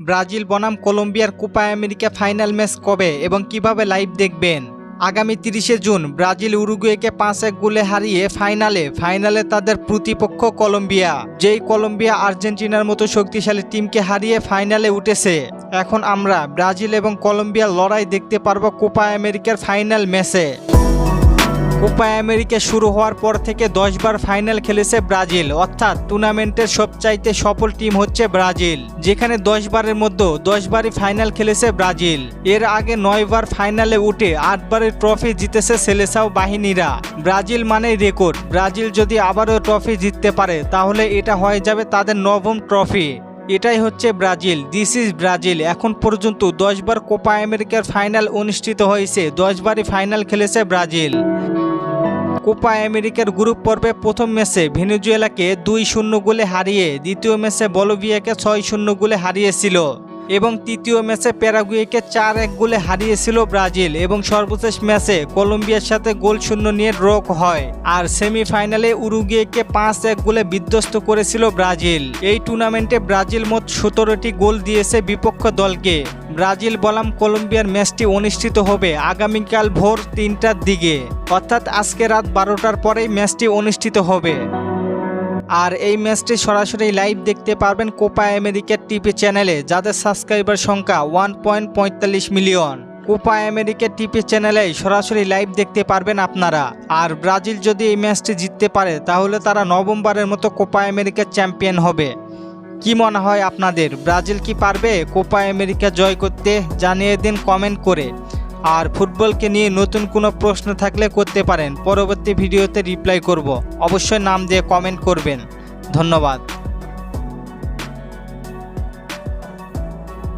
Brazil বনাম কলম্বিয়ার Copa America final match কবে এবং কীভাবে লাইভ দেখবেন? আগামী তিরিশে জুন, ব্রাজিল উরুগুয়েকে পাঁচ এক গোলে হারিয়ে ফাইনালে ফাইনালে তাদের প্রতিপক্ষ কলম্বিয়া। যেই কলম্বিয়া আর্জেন্টিনার মতো শক্তিশালী টিমকে হারিয়ে ফাইনালে উঠেছে। এখন আমরা ব্রাজিল এবং কলম্বিয়ার লড়াই দেখতে পারব কোপা আমেরিকার ফাইনাল ম্যাচে। কোপা আমেরিকা শুরু হওয়ার পর থেকে দশবার ফাইনাল খেলেছে ব্রাজিল, অর্থাৎ টুর্নামেন্টের সবচাইতে সফল টিম হচ্ছে ব্রাজিল, যেখানে দশবারের মধ্যে দশবারই ফাইনাল খেলেছে ব্রাজিল। এর আগে নয়বার ফাইনালে উঠে আটবারের ট্রফি জিতেছে সেলেসাও বাহিনীরা। ব্রাজিল মানেই রেকর্ড। ব্রাজিল যদি আবারও ট্রফি জিততে পারে, তাহলে এটা হয়ে যাবে তাদের নবম ট্রফি। এটাই হচ্ছে ব্রাজিল। This is Brazil. এখন পর্যন্ত দশবার কোপা আমেরিকার ফাইনাল অনুষ্ঠিত হয়েছে। দশবারই ফাইনাল খেলেছে ব্রাজিল। কোপা আমেরিকার গ্রুপ পর্বে প্রথম ম্যাচে ভেনেজুয়েলাকে দুই শূন্য গোলে হারিয়ে দ্বিতীয় ম্যাচে বলোভিয়াকে ছয় শূন্য গোলে হারিয়েছিল এবং তৃতীয় ম্যাচে প্যারাগুয়েকে চার এক গোলে হারিয়েছিল ব্রাজিল এবং সর্বশেষ ম্যাচে কলম্বিয়ার সাথে গোল শূন্য নিয়ে ড্র হয় আর সেমিফাইনালে উরুগুয়েকে পাঁচ এক গোলে বিধ্বস্ত করেছিল ব্রাজিল। এই টুর্নামেন্টে ব্রাজিল মোট সতেরোটি গোল দিয়েছে বিপক্ষ দলকে। ব্রাজিল বনাম কলম্বিয়ার ম্যাচটি অনুষ্ঠিত হবে আগামীকাল ভোর তিনটার দিকে। অর্থাৎ আজকে রাত বারোটার পরেই ম্যাচটি অনুষ্ঠিত হবে। আর এই ম্যাচটি সরাসরি লাইভ দেখতে পারবেন কোপা আমেরিকার টিভি চ্যানেলে, যাদের সাবস্ক্রাইবার সংখ্যা ওয়ান মিলিয়ন। কোপা আমেরিকার টিভি চ্যানেলে সরাসরি লাইভ দেখতে পারবেন আপনারা। আর ব্রাজিল যদি এই ম্যাচটি জিততে পারে, তাহলে তারা নভেম্বরের মতো কোপা আমেরিকার চ্যাম্পিয়ন হবে। কি মনে হয় আপনাদের? ব্রাজিল কি পারবে? কোপা আমেরিকা জয় করতে? জানিয়ে দিন কমেন্ট করে। আর ফুটবলকে নিয়ে নতুন কোনো প্রশ্ন থাকলে করতে পারেন। পরবর্তী ভিডিওতে রিপ্লাই করব। অবশ্যই নাম দিয়ে কমেন্ট করবেন। ধন্যবাদ।